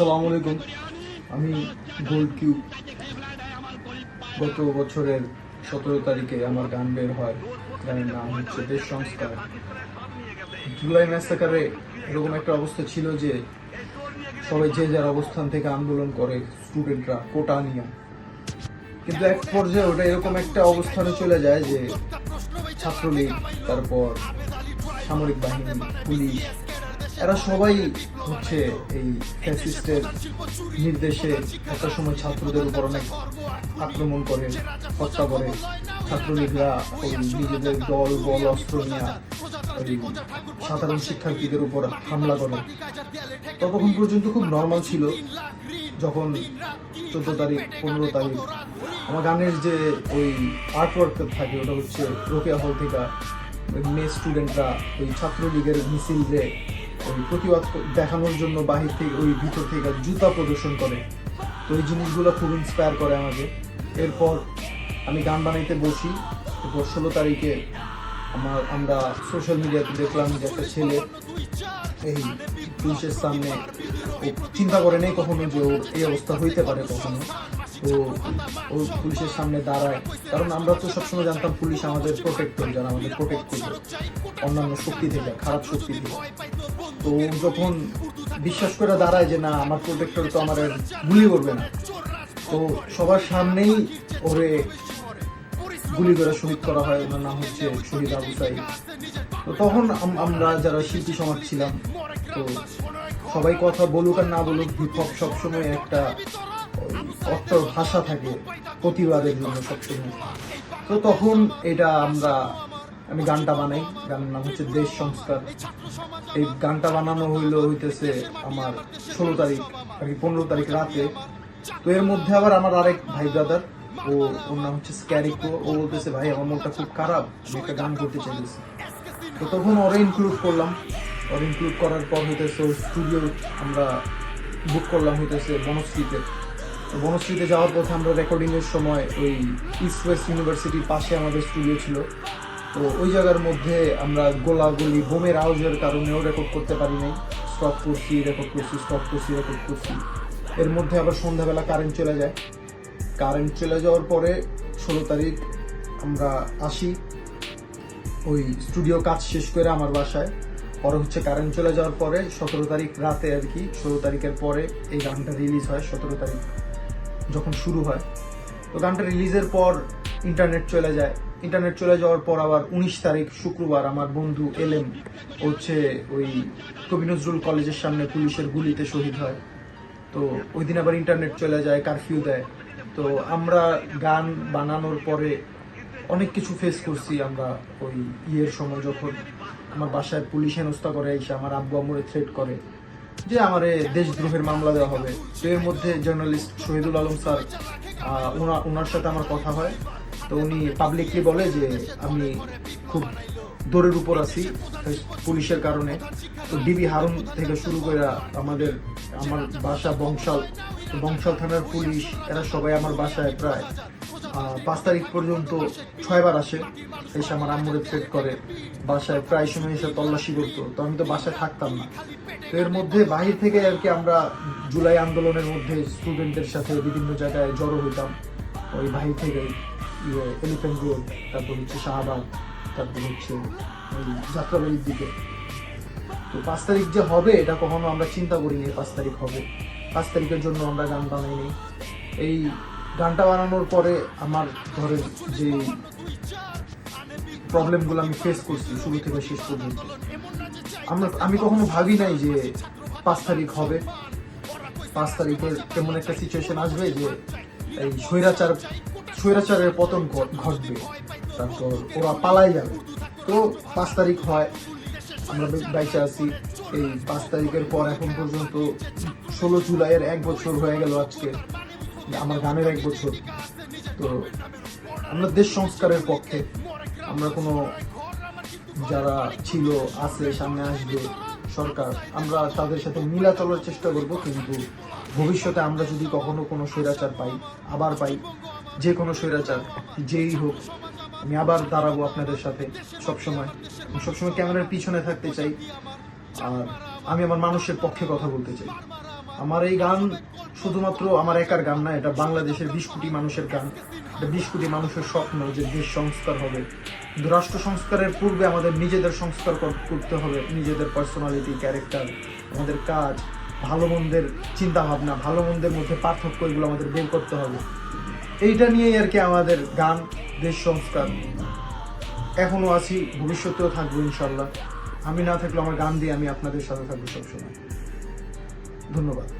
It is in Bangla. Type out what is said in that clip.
আসসালামু আলাইকুম। আমি গোল্ড কিউব গত বছরের সতেরো তারিখে আমার গান বের হয়। গানের নাম হচ্ছে দেশ সংস্কার। জুলাই ম্যাসাকারে এরকম একটা অবস্থা ছিল যে সবাই যে যার অবস্থান থেকে আন্দোলন করে স্টুডেন্টরা, কোটা নিয়ে। কিন্তু এক পর্যায়ে ওটা এরকম একটা অবস্থানে চলে যায় যে ছাত্রলীগ, তারপর সামরিক বাহিনী, পুলিশ এরা সবাই হচ্ছে এই ফ্যাসিস্টের নির্দেশে একটা সময় ছাত্রদের উপর অনেক আক্রমণ করে, হত্যা করে। ছাত্রলীগরা ওই নিজেদের দল, বল, অস্ত্র নিয়ে সাধারণ শিক্ষার্থীদের উপর হামলা করে। ততক্ষণ পর্যন্ত খুব নর্মাল ছিল যখন চোদ্দ তারিখ, পনেরো তারিখ। আমার গানের যে ওই আর্টওয়ার্ক থাকে, ওটা হচ্ছে রোকেয়া হল থেকে মেয়ে স্টুডেন্টরা ওই ছাত্রলীগের মিছিলরে ওই প্রতিবাদ দেখানোর জন্য বাহির থেকে ওই ভিতর থেকে জুতা প্রদর্শন করে। তো এই জিনিসগুলো খুব ইন্সপায়ার করে আমাকে। এরপর আমি গান বানাইতে বসি। এরপর ষোলো তারিখে আমার আমরা সোশ্যাল মিডিয়াতে দেখলাম যে একটা ছেলে এই পুলিশের সামনে চিন্তা করে নেই কখনো যে ওর এই অবস্থা হইতে পারে কখনো। তো ও পুলিশের সামনে দাঁড়ায়। কারণ আমরা তো সবসময় জানতাম পুলিশ আমাদের প্রোটেক্ট প্রোটেক্টর যারা আমাদের প্রোটেক্ট করবে। অন্যান্য শক্তি থেকে, খারাপ শক্তি থেকে। তো ও যখন বিশ্বাস করে দাঁড়ায় যে না, আমার প্রোটেক্টর তো আমার গুলি করবে না, তো সবার সামনেই ওরে গুলি করে শহীদ করা হয়। ওনার নাম হচ্ছে শহীদ আবু তো তখন আমরা যারা শিল্পী সমাজ ছিলাম, তো সবাই কথা বলুক আর না বলুক হিপ হপ সবসময় একটা ওই ভাষা থাকে প্রতিবাদের জন্য সবসময় তো তখন এটা আমরা, আমি গানটা বানাই। গানের নাম হচ্ছে দেশ সংস্কার। এই গানটা বানানো হইল হইতেছে আমার ষোলো তারিখ আর কি পনেরো তারিখ রাতে। তো এর মধ্যে আবার আমার আরেক ভাই ব্রাদার ও, ওর নাম হচ্ছে স্ক্যারিকো ও বলতেছে, ভাই, আমার মনটা খুব খারাপ, আমি একটা গান করতে চাইতেছি। তো তখন ওরে ইনক্লুড করলাম। ওর ইনক্লুড করার পর হইতেছে ওর স্টুডিও আমরা বুক করলাম হইতেছে বনশ্রীতে বনশ্রীতে যাওয়ার পথে আমরা রেকর্ডিংয়ের সময় ওই ইস্ট ওয়েস্ট ইউনিভার্সিটির পাশে আমাদের স্টুডিও ছিল। তো ওই জায়গার মধ্যে আমরা গোলাগুলি বোমের আওয়াজের কারণেও রেকর্ড করতে পারি নাই। স্টপ করছি রেকর্ড করছি স্টপ করছি রেকর্ড করছি। এর মধ্যে আবার সন্ধ্যাবেলা কারেন্ট চলে যায়। কারেন্ট চলে যাওয়ার পরে ষোলো তারিখ আমরা আসি। ওই স্টুডিও কাজ শেষ করে আমার বাসায়। পরে হচ্ছে কারেন্ট চলে যাওয়ার পরে সতেরো তারিখ রাতে আর কি, ষোলো তারিখের পরে এই গানটা রিলিজ হয়, সতেরো তারিখ। যখন শুরু হয়। তো গানটা রিলিজের পর ইন্টারনেট চলে যায়। ইন্টারনেট চলে যাওয়ার পর আবার উনিশ তারিখ শুক্রবার আমার বন্ধু এলএম হচ্ছে ওই কবি নজরুল কলেজের সামনে পুলিশের গুলিতে শহীদ হয়। তো ওই দিন আবার ইন্টারনেট চলে যায় কারফিউ দেয়। তো আমরা গান বানানোর পরে অনেক কিছু ফেস করছি আমরা ওই ইয়ের সময় যখন। আমার বাসায় পুলিশ হেনস্থা করে এসে আমার আব্বু আমরে থ্রেট করে। যে আমারে দেশদ্রোহের মামলা দেওয়া হবে, তো এর মধ্যে জার্নালিস্ট শহীদুল আলম স্যার ওনার সাথে আমার কথা হয়। তো উনি পাবলিকলি বলে যে আমি খুব দৌড়ের উপর আছি পুলিশের কারণে। তো ডিবি হারুন থেকে শুরু করে আমাদের, আমার বাসা বংশাল বংশাল থানার পুলিশ, এরা সবাই আমার বাসায় প্রায় পাঁচ তারিখ পর্যন্ত ছয়বার আসে। এসে আমার আম্মুরে থ্রেট করে। বাসায় প্রায় সময় এসে তল্লাশি করতো। তো আমি তো বাসায় থাকতাম না। তো এর মধ্যে বাহির থেকে আর কি আমরা জুলাই আন্দোলনের মধ্যে স্টুডেন্টদের সাথে বিভিন্ন জায়গায় জড়ো হইতাম। ওই বাহির থেকে ইয়ে এলিফেন্ট রোড তারপর হচ্ছে শাহবাগ, তারপর হচ্ছে ওই যাত্রাবাড়ির দিকে। তো পাঁচ তারিখ যে হবে, এটা কখনো আমরা চিন্তা করিনি পাঁচ তারিখ হবে। পাঁচ তারিখের জন্য আমরা গান বানাইনি। এই গানটা বানানোর পরে আমার ঘরের যে প্রবলেমগুলো আমি ফেস করছি, শুরু থেকে শেষ পর্যন্ত। আমরা, আমি কখনো ভাবি নাই যে পাঁচ তারিখ হবে। পাঁচ তারিখের এমন একটা সিচুয়েশন আসবে যে এই স্বৈরাচার, স্বৈরাচারের পতন ঘটবে। তারপর ওরা পালাই যাবে। তো পাঁচ তারিখ হয়, আমরা বাইচে আছি। এই পাঁচ তারিখের পর এখন পর্যন্ত ষোলো জুলাইয়ের এক বছর হয়ে গেল আজকে। আমার গানের এক বছর। তো আমরা দেশ সংস্কারের পক্ষে, আমরা কোনো যারা ছিল, আছে, সামনে আসবে, সরকার, আমরা তাদের সাথে মিলা চলার চেষ্টা করব, কিন্তু ভবিষ্যতে আমরা যদি কখনো কোনো স্বৈরাচার পাই, আবার পাই, যে কোনো স্বৈরাচার, যেই হোক, আমি আবার দাঁড়াবো আপনাদের সাথে সবসময়। সবসময় ক্যামেরার পিছনে থাকতে চাই, আর আমি আমার মানুষের পক্ষে কথা বলতে চাই। আমার এই গান শুধুমাত্র আমার একার গান না, এটা বাংলাদেশের বিশ কোটি মানুষের গান। এটা বিশ কোটি মানুষের স্বপ্ন যে দেশ সংস্কার হবে। রাষ্ট্র সংস্কারের পূর্বে আমাদের নিজেদের সংস্কার করতে হবে, নিজেদের পার্সোনালিটি ক্যারেক্টার আমাদের কাজ, ভালো মন্দের চিন্তা ভাবনা ভালো মন্দের মধ্যে পার্থক্য এগুলো আমাদের বের করতে হবে। এইটা নিয়েই আর কি আমাদের গান, দেশ সংস্কার। এখনও আছি, ভবিষ্যতেও থাকব ইনশাল্লাহ। আমি না থাকলে আমার গান দিয়ে আমি আপনাদের সাথে থাকব সবসময়। ধন্যবাদ।